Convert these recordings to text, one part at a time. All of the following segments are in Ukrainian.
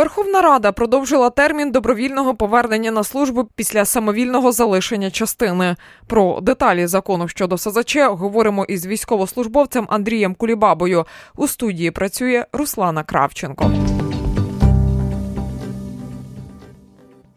Верховна Рада продовжила термін добровільного повернення на службу після самовільного залишення частини. Про деталі закону щодо СЗЧ говоримо із військовослужбовцем Андрієм Кулібабою. У студії працює Руслана Кравченко.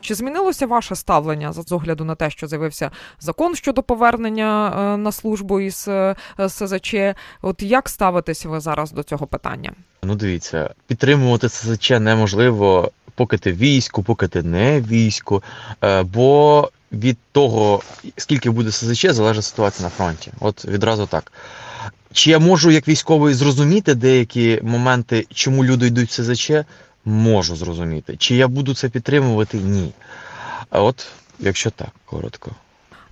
Чи змінилося ваше ставлення з огляду на те, що з'явився закон щодо повернення е, на службу із е, СЗЧ? От як ставитесь ви зараз до цього питання? Ну, дивіться, підтримувати СЗЧ неможливо, поки ти в війську, поки ти не в війську, е, бо від того, скільки буде СЗЧ, залежить ситуація на фронті. От відразу так. Чи я можу як військовий зрозуміти деякі моменти, чому люди йдуть в СЗЧ? Можу зрозуміти. Чи я буду це підтримувати? Ні. А от, якщо так, коротко.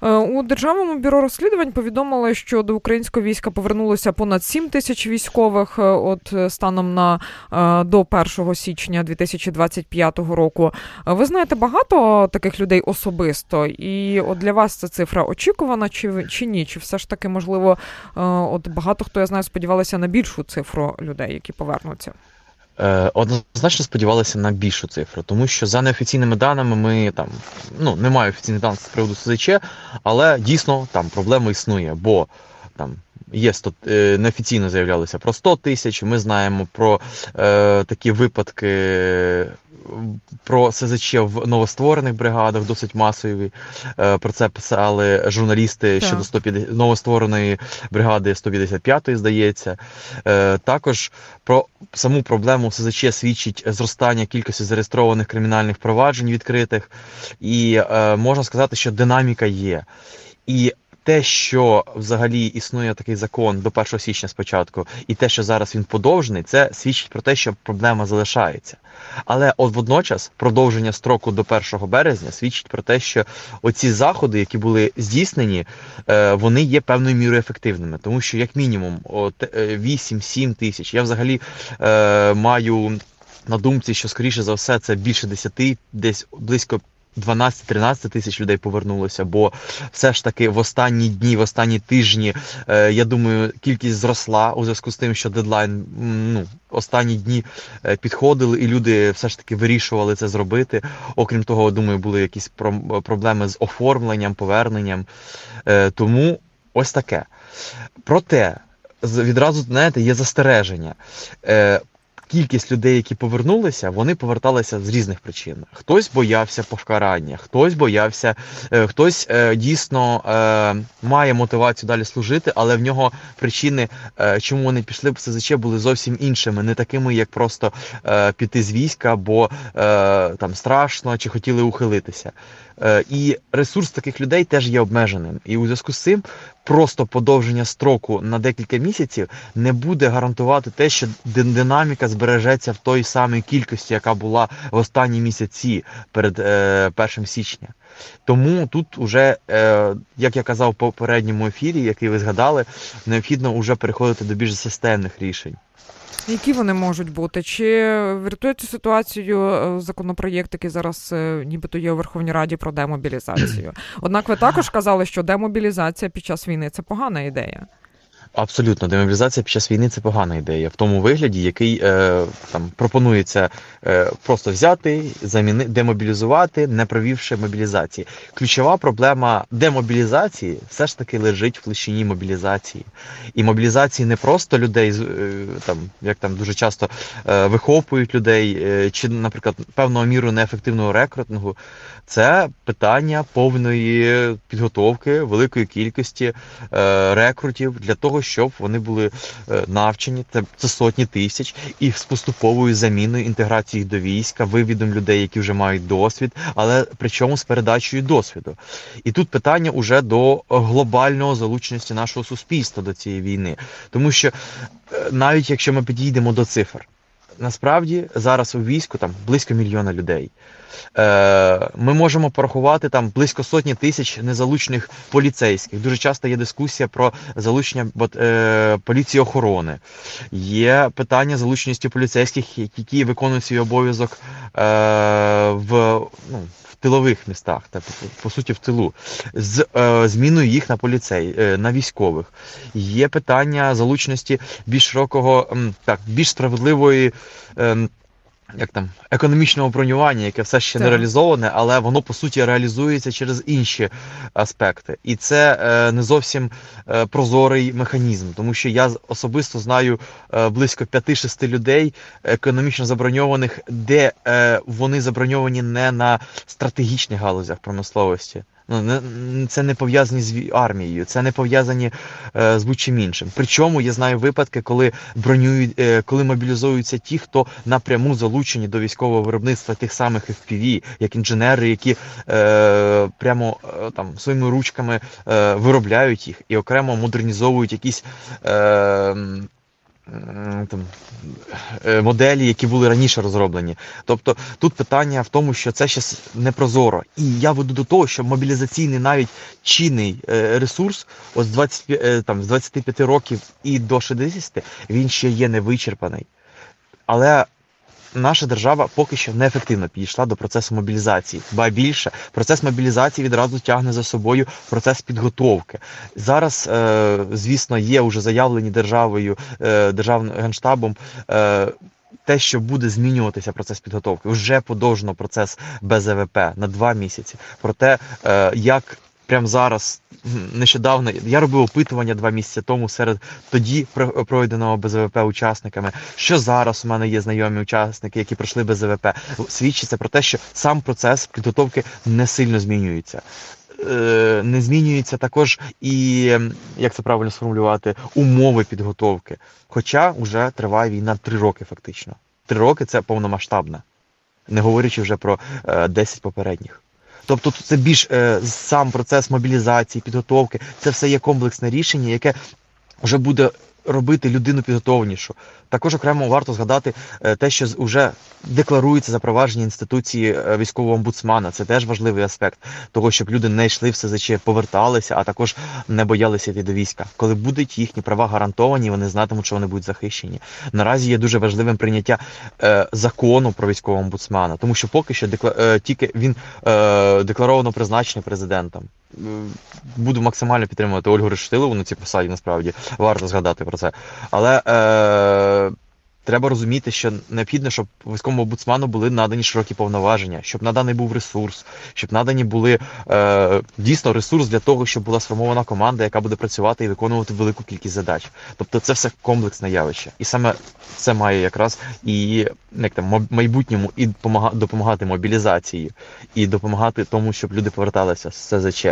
Е, У державному бюро розслідувань повідомили, що до українського війська повернулося понад 7 тисяч військових. е, От е, станом на до 1 січня 2025 року. Ви знаєте багато таких людей особисто, і от для вас ця цифра очікувана, чи чи ні? Чи все ж таки можливо, от багато хто я знаю, сподівалися на більшу цифру людей, які повернуться? Е, Однозначно сподівалися на більшу цифру, тому що за неофіційними даними ми там ну немає офіційних даних з приводу СЗЧ, але дійсно там проблема існує, бо там є 100, е, неофіційно заявлялися про 100 тисяч. Ми знаємо про е, такі випадки. Про СЗЧ в новостворених бригадах досить масові. Е, Про це писали журналісти Так. щодо 150, новоствореної бригади 155-ї, здається. Е, Також про саму проблему СЗЧ свідчить зростання кількості зареєстрованих кримінальних проваджень відкритих, і е, можна сказати, що динаміка є. І те, що взагалі існує такий закон до 1 січня спочатку, і те, що зараз він подовжений, це свідчить про те, що проблема залишається. Але от водночас продовження строку до 1 березня свідчить про те, що оці заходи, які були здійснені, е, вони є певною мірою ефективними, тому що як мінімум от, е, 8-7 тисяч. Я взагалі е, маю на думці, що скоріше за все це більше 10, десь близько 12-13 тисяч людей повернулося, бо все ж таки в останні дні, в останні тижні, е, я думаю, кількість зросла у зв'язку з тим, що дедлайн ну, останні дні е, підходили, і люди все ж таки вирішували це зробити. Окрім того, думаю, були якісь проблеми з оформленням, поверненням. Е, Тому ось таке. Проте, відразу знаєте, є застереження. Кількість людей, які повернулися, вони поверталися з різних причин. Хтось боявся покарання, хтось боявся, е, хтось е, дійсно е, має мотивацію далі служити, але в нього причини, чому вони пішли в СЗЧ, були зовсім іншими, не такими, як просто піти з війська, бо там страшно чи хотіли ухилитися. І ресурс таких людей теж є обмеженим. І у зв'язку з цим просто подовження строку на декілька місяців не буде гарантувати те, що динаміка збережеться в той самій кількості, яка була в останні місяці перед е, 1 січня. Тому тут уже, е, як я казав в попередньому ефірі, який ви згадали, необхідно вже переходити до більш системних рішень. Які вони можуть бути? Чи врятує цю ситуацію е, законопроєкт, який зараз е, нібито є у Верховній Раді про демобілізацію? Однак ви також казали, що демобілізація під час війни це погана ідея. Абсолютно, демобілізація під час війни це погана ідея в тому вигляді, який е, там пропонується е, просто взяти, заміни, демобілізувати, не провівши мобілізації. Ключова проблема демобілізації все ж таки лежить в площині мобілізації. І мобілізації не просто людей, е, там як там дуже часто е, вихопують людей, е, чи, наприклад, певного міру неефективного рекрутингу. Це питання повної підготовки великої кількості е, рекрутів для того, щоб вони були е, навчені. Це, сотні тисяч, і з поступовою заміною інтеграції до війська, вивідом людей, які вже мають досвід, але причому з передачею досвіду. І тут питання уже до глобального залученості нашого суспільства до цієї війни, тому що е, навіть якщо ми підійдемо до цифр. Насправді зараз у війську там близько мільйона людей. Е, ми можемо порахувати там близько сотні тисяч незалучених поліцейських. Дуже часто є дискусія про залучення е, поліції охорони. Є питання залученості поліцейських, які виконують свій обов'язок е, в, ну, тилових містах, та по, суті в тилу, з е, зміною їх на поліцей, е, на військових. Є питання залученості більш широкого, так, більш справедливої. Ем, як там економічного бронювання, яке все ще не реалізоване, але воно по суті реалізується через інші аспекти. І це е, не зовсім е, прозорий механізм, тому що я особисто знаю е, близько 5-6 людей економічно заброньованих, де е, вони заброньовані не на стратегічних галузях промисловості. Ну, не, це не пов'язані з армією, це не пов'язані е, з будь-чим іншим. Причому я знаю випадки, коли бронюють, е, коли мобілізуються ті, хто напряму залучені до військового виробництва тих самих FPV, як інженери, які е, прямо е, там своїми ручками е, виробляють їх і окремо модернізовують якісь. Е, там, е, моделі, які були раніше розроблені. Тобто тут питання в тому, що це ще не прозоро. І я веду до того, що мобілізаційний навіть чинний е, ресурс, ось з 20, е, там, з 25 років і до 60, він ще є невичерпаний. Але наша держава поки що неефективно підійшла до процесу мобілізації. Ба більше, процес мобілізації відразу тягне за собою процес підготовки. Зараз, е, звісно, є вже заявлені державою, е, державним генштабом. Е, те, що буде змінюватися процес підготовки, вже подовжено процес БЗВП на два місяці. Проте, е, як прямо зараз, нещодавно, я робив опитування два місяці тому серед тоді пройденого БЗВП учасниками. Що зараз у мене є знайомі учасники, які пройшли БЗВП, свідчиться про те, що сам процес підготовки не сильно змінюється. Е, Не змінюються також і, як це правильно сформулювати, умови підготовки. Хоча вже триває війна три роки, фактично. Три роки це повномасштабна, не говорячи вже про е, 10 попередніх. Тобто це більш е, сам процес мобілізації, підготовки, це все є комплексне рішення, яке вже буде робити людину підготовленішу. Також окремо варто згадати е, те, що вже декларується запровадження інституції е, військового омбудсмана. Це теж важливий аспект того, щоб люди не йшли в СЗЧ, поверталися, а також не боялися йти до війська. Коли будуть їхні права гарантовані, вони знатимуть, що вони будуть захищені. Наразі є дуже важливим прийняття е, закону про військового омбудсмана, тому що поки що декла... тільки він декларовано призначений президентом. Буду максимально підтримувати Ольгу Рештилову на цій посаді, насправді варто згадати це. Але е, треба розуміти, що необхідно, щоб військовому омбудсману були надані широкі повноваження, щоб наданий був ресурс, щоб надані були е, дійсно ресурс для того, щоб була сформована команда, яка буде працювати і виконувати велику кількість задач. Тобто це все комплексне явище. І саме це має якраз і як там майбутньому і допомага- допомагати мобілізації, і допомагати тому, щоб люди поверталися з СЗЧ.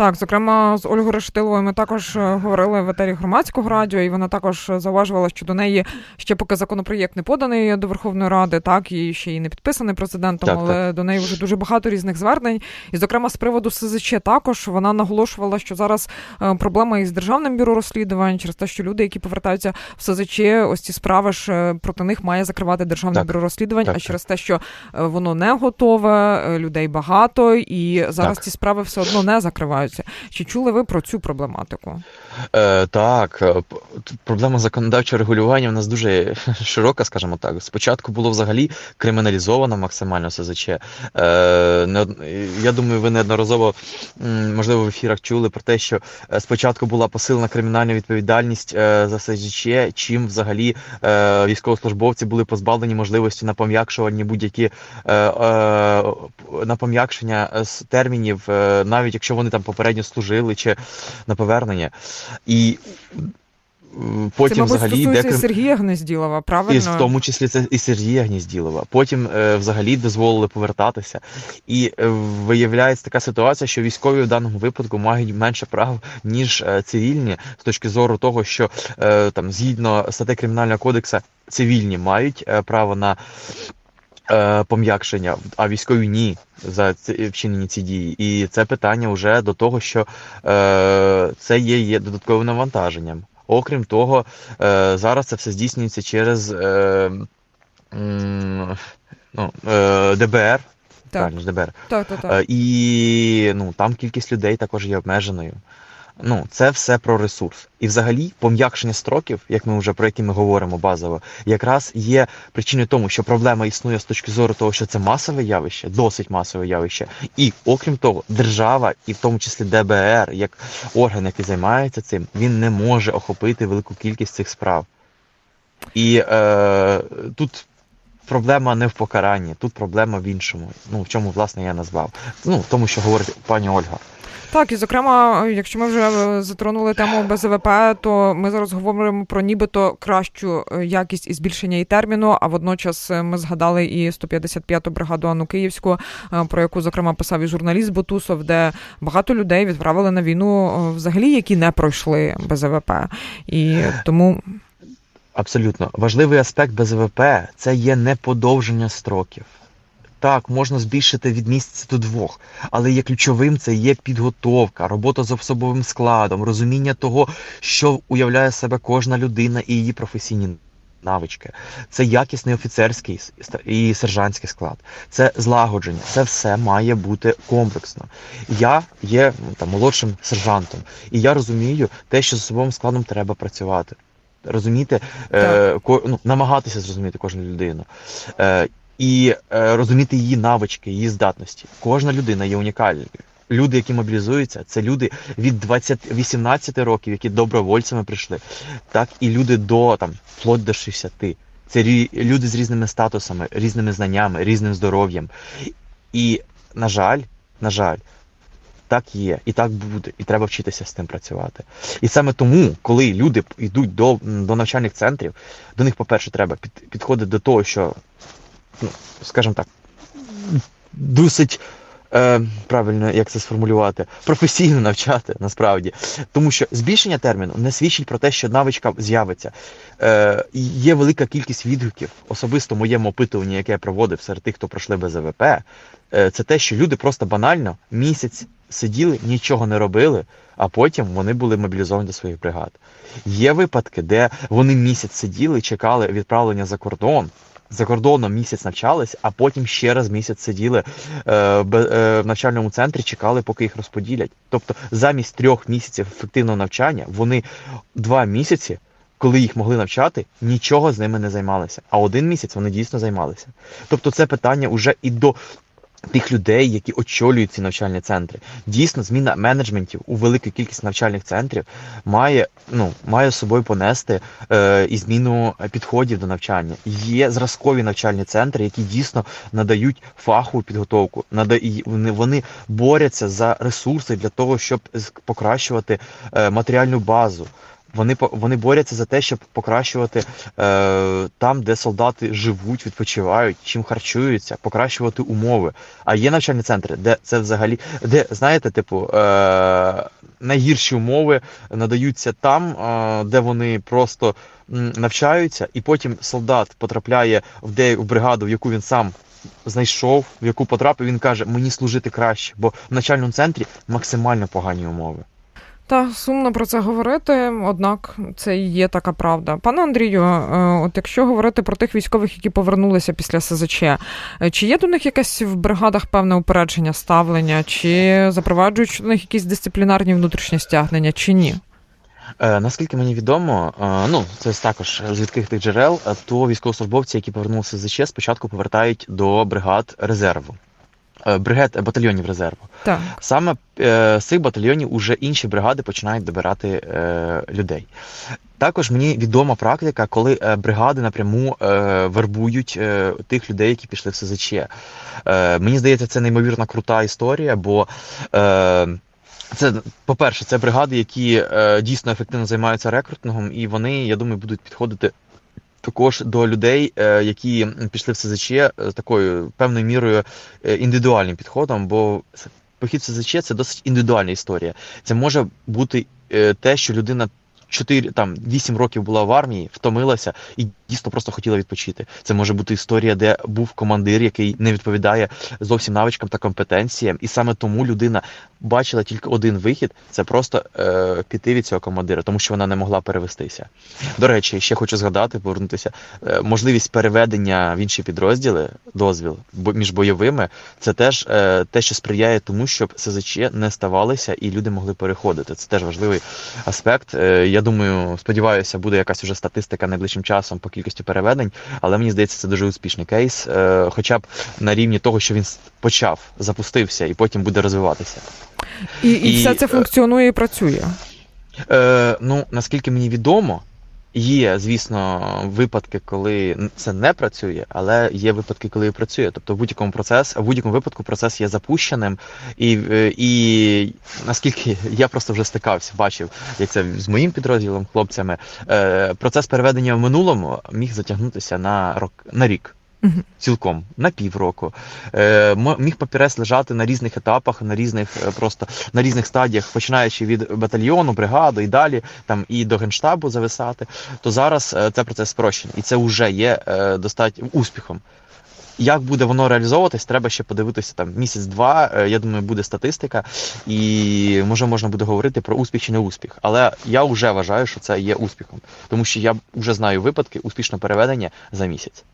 Так, зокрема, з Ольгою Рештиловою ми також е, говорили в етері громадського радіо, і вона також зауважувала, що до неї ще поки законопроєкт не поданий до Верховної Ради, так і ще й не підписаний президентом, Так, але до неї вже дуже багато різних звернень. І, зокрема, з приводу СЗЧ також вона наголошувала, що зараз е, проблема із державним бюро розслідувань через те, що люди, які повертаються в СЗЧ, ось ці справи ж е, проти них має закривати державне Так, бюро розслідувань, так, а через те, що воно не готове, людей багато, і зараз Так. ці справи все одно не закриваються. Чи чули ви про цю проблематику? Е, так, е, проблема законодавчого регулювання в нас дуже широка, скажімо так. Спочатку було взагалі криміналізовано максимально СЗЧ. Е, не я думаю, ви неодноразово, можливо, в ефірах чули про те, що е, спочатку була посилена кримінальна відповідальність е, за СЗЧ, чим взагалі е, військовослужбовці були позбавлені можливості на пом'якшування будь-які е, е, на пом'якшення термінів, навіть якщо вони там попередньо служили чи на повернення. І потім це, мабуть, взагалі крим- Сергія Гнезділова, правильно? і в тому числі це і Сергія Гнізділова. Потім е, взагалі дозволили повертатися. І е, виявляється така ситуація, що військові в даному випадку мають менше прав, ніж е, цивільні, з точки зору того, що е, там згідно статей Кримінального кодексу цивільні мають е, право на пом'якшення, а військові ні за ці, вчинені ці дії. І це питання вже до того, що е, це є, є додатковим навантаженням. Окрім того, е, зараз це все здійснюється через е, ну, е, ДБР. Так, Правильно, ДБР. так, так, так. Е, І ну, там кількість людей також є обмеженою. Ну, це все про ресурс. І взагалі пом'якшення строків, як ми вже про які ми говоримо базово, якраз є причиною тому, що проблема існує з точки зору того, що це масове явище, досить масове явище. І окрім того, держава, і в тому числі ДБР, як орган, який займається цим, він не може охопити велику кількість цих справ. І е, тут проблема не в покаранні, тут проблема в іншому. Ну в чому власне я назвав. Ну в тому, що говорить пані Ольга. Так, і зокрема, якщо ми вже е, затронули тему БЗВП, то ми зараз говоримо про нібито кращу е, якість і збільшення і терміну. А водночас е, ми згадали і 155-ту бригаду Анну Київську, про яку зокрема писав і журналіст Бутусов, де багато людей відправили на війну, взагалі, які не пройшли БЗВП. І тому Абсолютно важливий аспект БЗВП це є не подовження строків. Так, можна збільшити від місяця до двох, але є ключовим це є підготовка, робота з особовим складом, розуміння того, що уявляє себе кожна людина і її професійні навички. Це якісний офіцерський і сержантський склад, це злагодження. Це все має бути комплексно. Я є ну, там молодшим сержантом, і я розумію те, що з особовим складом треба працювати. Розуміти, е, ко, ну, намагатися зрозуміти кожну людину. Е, і е, розуміти її навички, її здатності. Кожна людина є унікальною. Люди, які мобілізуються, це люди від 20, 18 років, які добровольцями прийшли, так і люди до там вплоть до 60. Це рі- люди з різними статусами, різними знаннями, різним здоров'ям. І, на жаль, на жаль, так є, і так буде, і треба вчитися з тим працювати. І саме тому, коли люди йдуть до, до навчальних центрів, до них, по-перше, треба під, підходити до того, що, ну, скажімо так, досить е, правильно, як це сформулювати, професійно навчати насправді. Тому що збільшення терміну не свідчить про те, що навичка з'явиться. Е, є велика кількість відгуків, особисто в моєму опитуванні, яке я проводив серед тих, хто пройшли БЗВП, е, це те, що люди просто банально місяць сиділи, нічого не робили, а потім вони були мобілізовані до своїх бригад. Є випадки, де вони місяць сиділи, чекали відправлення за кордон. За кордоном місяць навчались, а потім ще раз місяць сиділи е, е, в навчальному центрі, чекали, поки їх розподілять. Тобто, замість трьох місяців ефективного навчання, вони два місяці, коли їх могли навчати, нічого з ними не займалися. А один місяць вони дійсно займалися. Тобто, це питання вже і до тих людей, які очолюють ці навчальні центри. Дійсно, зміна менеджментів у велику кількість навчальних центрів має, ну, має собою понести е, і зміну підходів до навчання. Є зразкові навчальні центри, які дійсно надають фахову підготовку. Нада... і Вони, борються за ресурси для того, щоб покращувати е, матеріальну базу. Вони вони борються за те, щоб покращувати е, там, де солдати живуть, відпочивають, чим харчуються, покращувати умови. А є навчальні центри, де це взагалі, де знаєте, типу, е, найгірші умови надаються там, е, де вони просто навчаються, і потім солдат потрапляє в де в бригаду, в яку він сам. Знайшов, в яку потрапив, він каже, мені служити краще, бо в навчальному центрі максимально погані умови. Та сумно про це говорити, однак це і є така правда. Пане Андрію, е, от якщо говорити про тих військових, які повернулися після СЗЧ, е, чи є до них якесь в бригадах певне упередження ставлення, чи запроваджують щодо них якісь дисциплінарні внутрішні стягнення, чи ні? Е, наскільки мені відомо, ну це також з відкритих джерел, то військовослужбовці, які повернулися з ЗЧ, спочатку повертають до бригад резерву. Е, Бригад е, батальйонів резерву. Так. Саме е, з цих батальйонів уже інші бригади починають добирати е, людей. Також мені відома практика, коли бригади напряму е, вербують е, тих людей, які пішли в СЗЧ. Е, мені здається, це неймовірно крута історія, бо е, це, по-перше, це бригади, які е, дійсно ефективно займаються рекрутингом, і вони, я думаю, будуть підходити. Також до людей, е, які пішли в СЗЧ е, такою певною мірою е, індивідуальним підходом, бо похід в СЗЧ це досить індивідуальна історія. Це може бути те, що людина 4, там 8 років була в армії, втомилася і дійсно просто хотіла відпочити. Це може бути історія, де був командир, який не відповідає зовсім навичкам та компетенціям, і саме тому людина бачила тільки один вихід це просто е, піти від цього командира, тому що вона не могла перевестися. До речі, ще хочу згадати, повернутися. е, можливість переведення в інші підрозділи, дозвіл між бойовими, це теж е, те, що сприяє тому, щоб СЗЧ не ставалися і люди могли переходити. Це теж важливий аспект. Е, я думаю, сподіваюся, буде якась уже статистика найближчим часом по кількості переведень, але мені здається, це дуже успішний кейс, е, хоча б на рівні того, що він почав, запустився і потім буде розвиватися. І, і, І, все це е, функціонує і працює. Е, ну, наскільки мені відомо, Є, звісно, випадки, коли це не працює, але є випадки, коли працює. Тобто в будь-якому процес, в будь-якому випадку процес є запущеним, і, е, і наскільки я просто вже стикався, бачив, як це з моїм підрозділом, хлопцями, е, процес переведення в минулому міг затягнутися на рок на рік. Цілком на півроку е, міг папірець лежати на різних етапах, на різних е, просто на різних стадіях, починаючи від батальйону, бригади і далі, там і до генштабу зависати. То зараз е, це процес спрощений, і це вже є е, достатньо успіхом. Як буде воно реалізовуватись, треба ще подивитися там місяць-два. е, Я думаю, буде статистика, і може можна буде говорити про успіх чи не успіх. Але я вже вважаю, що це є успіхом, тому що я вже знаю випадки успішного переведення за місяць.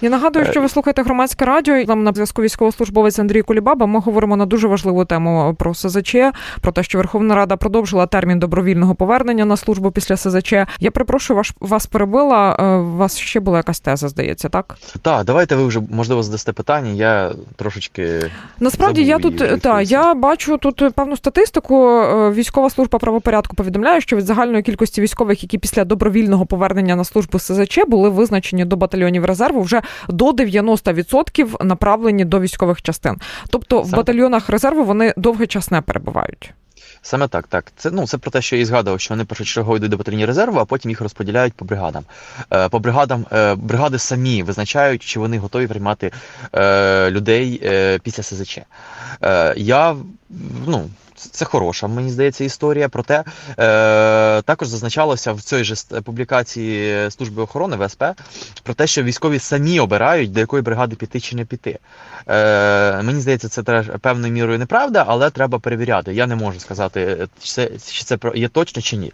Я нагадую, Е, що ви слухаєте громадське радіо. Там на зв'язку військовослужбовець Андрій Кулібаба. Ми говоримо на дуже важливу тему про СЗЧ, про те, що Верховна Рада продовжила термін добровільного повернення на службу після СЗЧ. Я перепрошую, ваш вас перебила. е, У вас ще була якась теза, здається, так? Так, давайте ви вже можливо задасте питання. Я трошечки Насправді я тут та я бачу тут певну статистику. Е, Військова служба правопорядку повідомляє, що від загальної кількості військових, які після добровільного повернення на службу СЗЧ були визначені до батальйонів резерву, вже до 90% направлені до військових частин. Тобто в батальйонах резерву вони довгий час не перебувають. саме так. Так, це ну це про те, що я і згадував, що вони першочергово йдуть до батальйонів резерву, а потім їх розподіляють по бригадам. Е, по бригадам е, бригади самі визначають, чи вони готові приймати е, людей е, після СЗЧ. Е, я ну. Це хороша, мені здається, історія. Проте е, також зазначалося в цій же публікації служби охорони ВСП про те, що військові самі обирають, до якої бригади піти чи не піти. Е, мені здається, це теж певною мірою неправда, але треба перевіряти. Я не можу сказати, чи це, чи це є точно чи ні.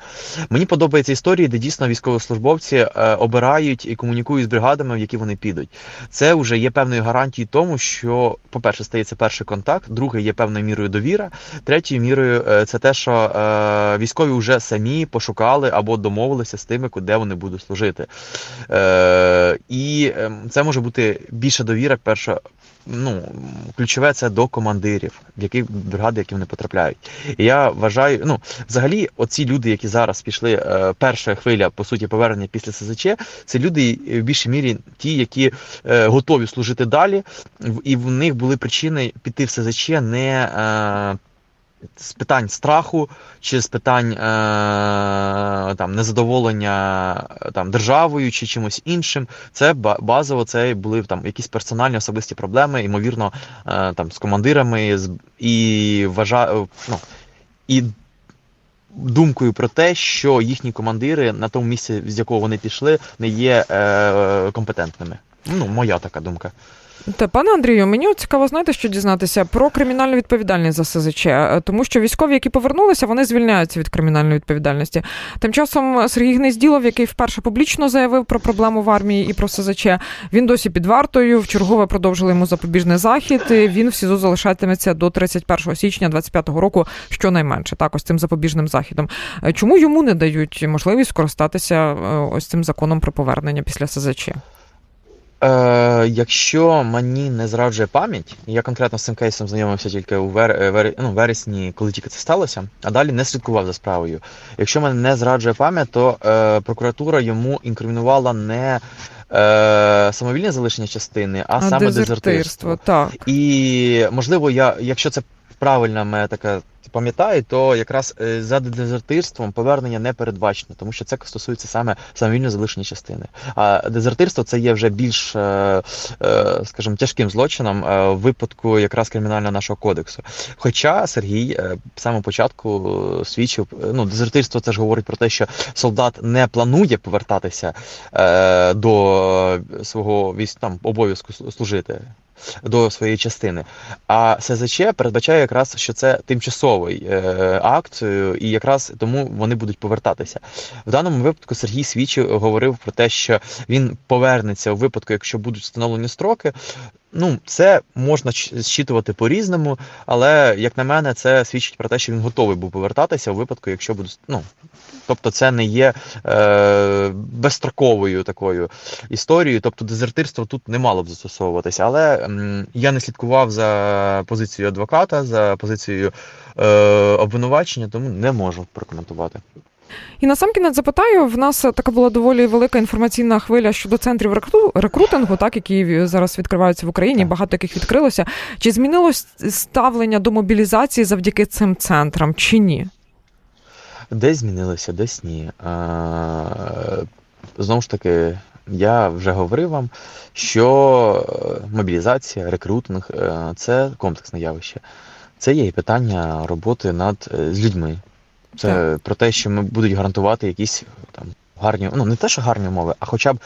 Мені подобаються історії, де дійсно військовослужбовці е, обирають і комунікують з бригадами, в які вони підуть. Це вже є певною гарантією тому, що, по-перше, стається перший контакт, друге є певною мірою довіра, третьою мірою е, це те, що е, військові вже самі пошукали або домовилися з тими, де вони будуть служити. Е, і е, це може бути більша довіра, перша. Ну, ключове це до командирів, в які бригади, які вони потрапляють. І я вважаю, ну взагалі, оці люди, які зараз пішли, перша хвиля по суті повернення після СЗЧ, це люди в більшій мірі ті, які готові служити далі, і в них були причини піти в СЗЧ не з питань страху чи з питань е, там незадоволення е, там державою чи чимось іншим. Це ба- базово це були там якісь персональні особисті проблеми, ймовірно, е, там з командирами, з і вважаю, ну і думкою про те, що їхні командири на тому місці, з якого вони пішли, не є е, компетентними. Ну, моя така думка. Та пане Андрію, мені цікаво знаєте, що дізнатися про кримінальну відповідальність за СЗЧ, Е, тому що військові, які повернулися, вони звільняються від кримінальної відповідальності. Тим часом Сергій Гнезділов, який вперше публічно заявив про проблему в армії і про СЗЧ, він досі під вартою. Вчергове продовжили йому запобіжний захід. і Він в СІЗО залишатиметься до 31 січня 25-го року, щонайменше, так ось цим запобіжним західом. Е, Чому йому не дають можливість скористатися е, ось цим законом про повернення після СЗЧ? Е, якщо мені не зраджує пам'ять, я конкретно з цим кейсом знайомився тільки у вер, е, вер, ну, вересні, коли тільки це сталося, а далі не слідкував за справою. Якщо мене не зраджує пам'ять, то е, прокуратура йому інкримінувала не е, самовільне залишення частини, а, саме дезертирство. Так. І можливо, я, якщо це правильна моя така пам'ятаю, то якраз е, за дезертирством повернення не передбачено, тому що це стосується саме самовільно залишення частини. А дезертирство це є вже більш, е, е, скажімо, тяжким злочином в випадку якраз кримінального нашого кодексу. Хоча Сергій з самого початку свідчив, ну, дезертирство це ж говорить про те, що солдат не планує повертатися до свого військ там обов'язку служити. До своєї частини. А СЗЧ передбачає якраз, що це тимчасовий е, акт, е, і якраз тому вони будуть повертатися. В даному випадку Сергій Свічі говорив про те, що він повернеться у випадку, якщо будуть встановлені строки. Ну, це можна зчитувати по-різному, але як на мене, це свідчить про те, що він готовий був повертатися у випадку, якщо будуть. Ну, тобто, це не є е, безстроковою такою історією. Тобто, дезертирство тут не мало б застосовуватися. Але м, я не слідкував за позицією адвоката, за позицією е, обвинувачення, тому не можу прокоментувати. І насамкінець запитаю, в нас така була доволі велика інформаційна хвиля щодо центрів рекрутингу, так які зараз відкриваються в Україні. Багато яких відкрилося. Чи змінилось ставлення до мобілізації завдяки цим центрам, чи ні? Десь змінилося, десь ні. Е, Знову ж таки, я вже говорив вам, що е, мобілізація, рекрутинг е, це комплексне явище. Це є і питання роботи над е, з людьми. Це про те, що ми будуть гарантувати якісь там гарні, ну не те, що гарні умови, а хоча б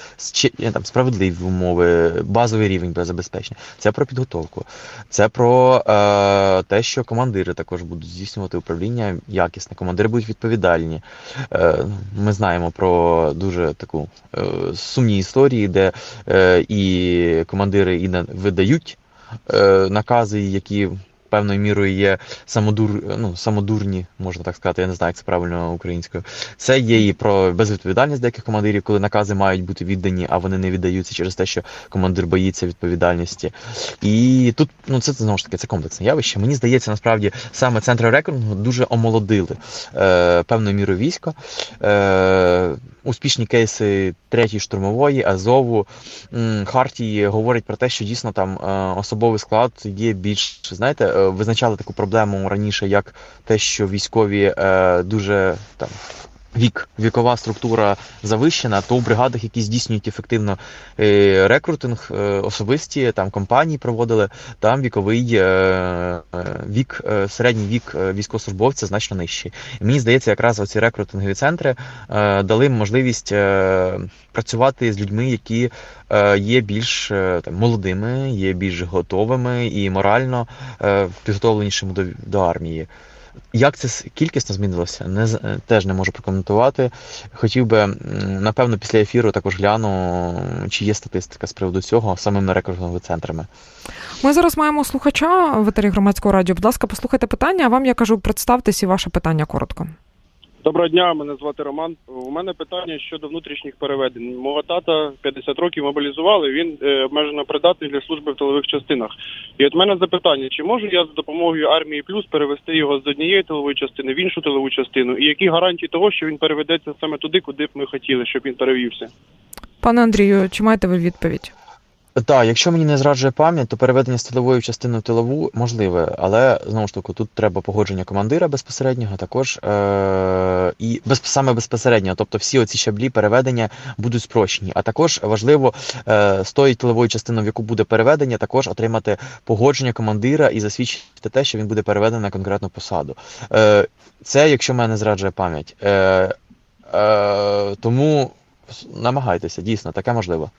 там справедливі умови, базовий рівень забезпечення. Це про підготовку. Це про е, те, що командири також будуть здійснювати управління якісне, командири будуть відповідальні. Е, ми знаємо про дуже таку е, сумні історії, де е, і командири і на- видають е, накази, які певною мірою є самодур, ну, самодурні, можна так сказати, я не знаю, як це правильно українською. Це є і про безвідповідальність деяких командирів, коли накази мають бути віддані, а вони не віддаються через те, що командир боїться відповідальності. І тут ну це знову ж таки це комплексне явище. Мені здається, насправді саме центри рекрутингу дуже омолодили е, певною мірою військо. Е, успішні кейси третьої штурмової, Азову, Хартії говорять про те, що дійсно там е, особовий склад є більш, знаєте, е, визначали таку проблему раніше, як те, що військові е, дуже там. Вік, вікова структура завищена, то в бригадах, які здійснюють ефективно е, рекрутинг, е, особисті там компанії проводили, там віковий е, вік, середній вік військовослужбовця значно нижчий. Мені здається, якраз оці рекрутингові центри дали можливість працювати з людьми, які є більш там, молодими, є більш готовими і морально підготовленішими до, до армії. Як це кількісно змінилося, не е, теж не можу прокоментувати. Хотів би, напевно, після ефіру також гляну, чи є статистика з приводу цього самими рекордними центрами. Ми зараз маємо слухача в етері громадського радіо. Будь ласка, послухайте питання. А вам я кажу, представтесь і ваше питання коротко. Доброго дня, мене звати Роман. У мене питання щодо внутрішніх переведень. Мого тата 50 років мобілізували. Він е, обмежено придатний для служби в тилових частинах. І от мене запитання: чи можу я за допомогою армії плюс перевести його з однієї тилової частини в іншу тилову частину? І які гарантії того, що він переведеться саме туди, куди б ми хотіли, щоб він перевівся? Пане Андрію, чи маєте ви відповідь? Так, якщо мені не зраджує пам'ять, то переведення з тилової в тилову можливе, але знову ж таки тут треба погодження командира безпосереднього, також е- і без, саме безпосередньо, тобто всі оці щаблі переведення будуть спрощені. А також важливо е- з тої тилової частини, в яку буде переведення, також отримати погодження командира і засвідчити те, що він буде переведений на конкретну посаду. Е- це якщо мене не зраджує пам'ять. Е- е- тому намагайтеся, дійсно, таке можливо.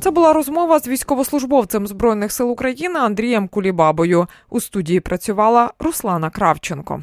Це була розмова з військовослужбовцем Збройних сил України Андрієм Кулібабою. У студії працювала Руслана Кравченко.